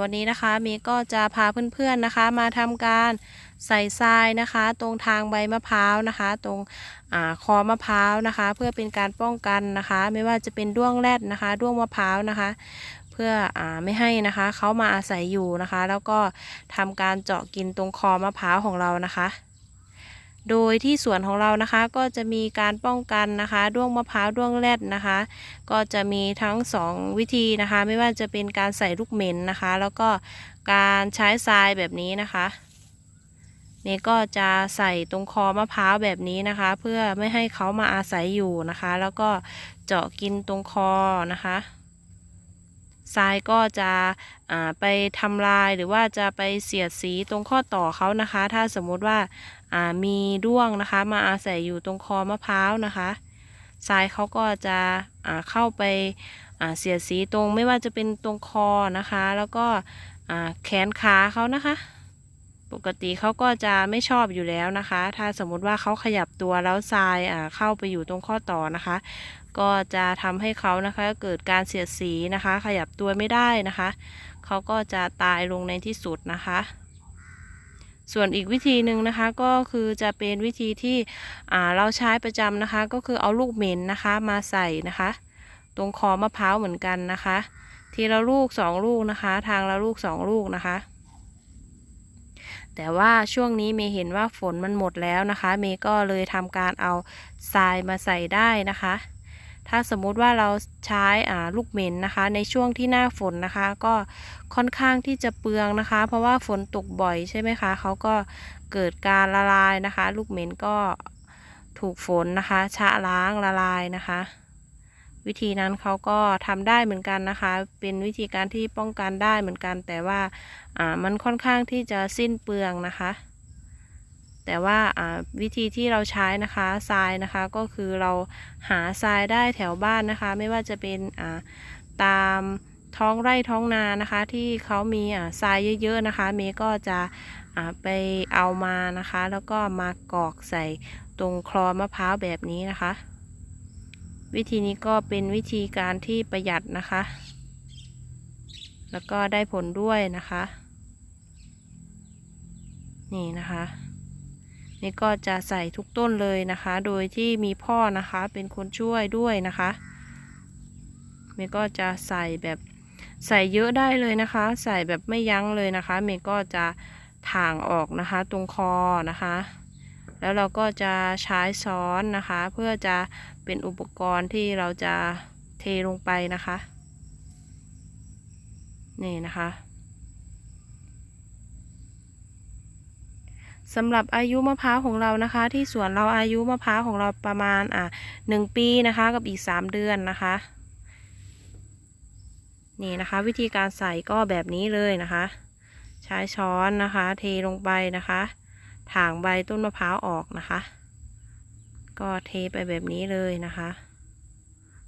วันนี้นะคะเมย์ก็จะพาเพื่อนๆนะคะ มาทำการใส่ทรายนะคะ ตรงทางใบมะพร้าวนะคะ ตรงอคอมะพร้าวนะคะ เพื่อเป็นการป้องกันนะคะ ไม่ว่าจะเป็นด้วงแรดนะคะ ด้วงมะพร้าวนะคะ เพื่ออไม่ให้นะคะเขามาอาศัยอยู่นะคะ แล้วก็ทำการเจาะกินตรงคอมะพร้าวของเรานะคะ โดยที่สวนของเรานะคะก็จะมีการป้องกันนะคะด้วงมะพร้าวด้วงแรดนะคะ ก็จะมีทั้งสองวิธีนะคะ ไม่ว่าจะเป็นการใส่ลูกเหม็นนะคะ แล้วก็การใช้ทรายแบบนี้นะคะเมย์ก็จะใส่ตรงคอมะพร้าวแบบนี้นะคะ เพื่อไม่ให้เขามาอาศัยอยู่นะคะ แล้วก็เจาะกินตรงคอนะคะทรายก็จะไปทำลายหรือว่าจะไปเสียดสีตรงข้อต่อเขานะคะ ถ้าสมมุติว่า มีด้วงนะคะ มาอาศัยอยู่ตรงคอมะพร้าวนะคะทรายเขาก็จะเข้าไปาเสียดสีตรงไม่ว่าจะเป็นตรงคอนะคะ แล้วก็แขนขาเขานะคะ ปกติเขาก็จะไม่ชอบอยู่แล้วนะคะ ถ้าสมมุติว่าเขาขยับตัวแล้วทรายาเข้าไปอยู่ตรงข้อต่อนะคะ ก็จะทำให้เขานะคะเกิดการเสียดสีนะคะ ขยับตัวไม่ได้นะคะเขาก็จะตายลงในที่สุดนะคะ ส่วนอีกวิธีหนึ่งนะคะก็คือจะเป็นวิธีที่เราใช้ประจำนะคะ ก็คือเอาลูกเหม็นนะคะมาใส่นะคะ ตรงคอมะพร้าวเหมือนกันนะคะ ทีละลูกสองลูกนะคะ ทางละลูกสองลูกนะคะ แต่ว่าช่วงนี้เมย์เห็นว่าฝนมันหมดแล้วนะคะ เมย์ก็เลยทำการเอาทรายมาใส่ได้นะคะ ถ้าสมมุติว่าเราใช้อ่าลูกเหม็นนะคะ ในช่วงที่หน้าฝนนะคะ ก็ค่อนข้างที่จะเปลืองนะคะ เพราะว่าฝนตกบ่อยใช่ไหมคะเขาก็เกิดการละลายนะคะ ลูกเหม็นก็ถูกฝนนะคะชะล้างละลายนะคะ วิธีนั้นเขาก็ทำได้เหมือนกันนะคะ เป็นวิธีการที่ป้องกันได้เหมือนกัน แต่ว่าอ่ามันค่อนข้างที่จะสิ้นเปลืองนะคะ แต่ว่าวิธีที่เราใช้นะคะทรายนะคะก็คือเราหาทรายได้แถวบ้านนะคะ ไม่ว่าจะเป็นตามท้องไร่ท้องนานะคะ ที่เขามีทรายเยอะๆนะคะ เมย์ก็จะไปเอามานะคะ แล้วก็มากรอกใส่ตรงคลอมะพร้าวแบบนี้นะคะ วิธีนี้ก็เป็นวิธีการที่ประหยัดนะคะ แล้วก็ได้ผลด้วยนะคะ นี่นะคะ นี่ก็จะใส่ทุกต้นเลยนะคะ โดยที่มีพ่อนะคะเป็นคนช่วยด้วยนะคะเมย์ก็จะใส่แบบใส่เยอะได้เลยนะคะ ใส่แบบไม่ยั้งเลยนะคะ เมย์ก็จะถ่างออกนะคะตรงคอนะคะ แล้วเราก็จะใช้ช้อนนะคะ เพื่อจะเป็นอุปกรณ์ที่เราจะเทลงไปนะคะ นี่นะคะ สำหรับอายุมะพร้าวของเรานะคะ ที่สวนเราอายุมะพร้าวของเราประมาณอะหนึ่งปีนะคะ กับอีกสามเดือนนะคะ นี่นะคะ วิธีการใส่ก็แบบนี้เลยนะคะ ใช้ช้อนนะคะ เทลงไปนะคะถางใบต้นมะพร้าวออกนะคะ ก็เทไปแบบนี้เลยนะคะ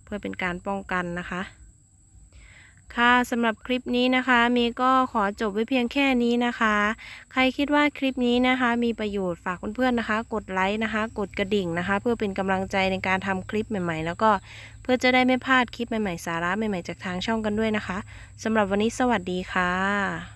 เพื่อเป็นการป้องกันนะคะ ค่ะสำหรับคลิปนี้นะคะ มีก็ขอจบไว้เพียงแค่นี้นะคะ ใครคิดว่าคลิปนี้นะคะ มีประโยชน์ฝากเพื่อนๆนะคะ กดไลค์นะคะ กดกระดิ่งนะคะ เพื่อเป็นกำลังใจในการทำคลิปใหม่ ๆ แล้วก็เพื่อจะได้ไม่พลาดคลิปใหม่ๆ สาระใหม่ๆ จากทางช่องกันด้วยนะคะสำหรับวันนี้สวัสดีค่ะ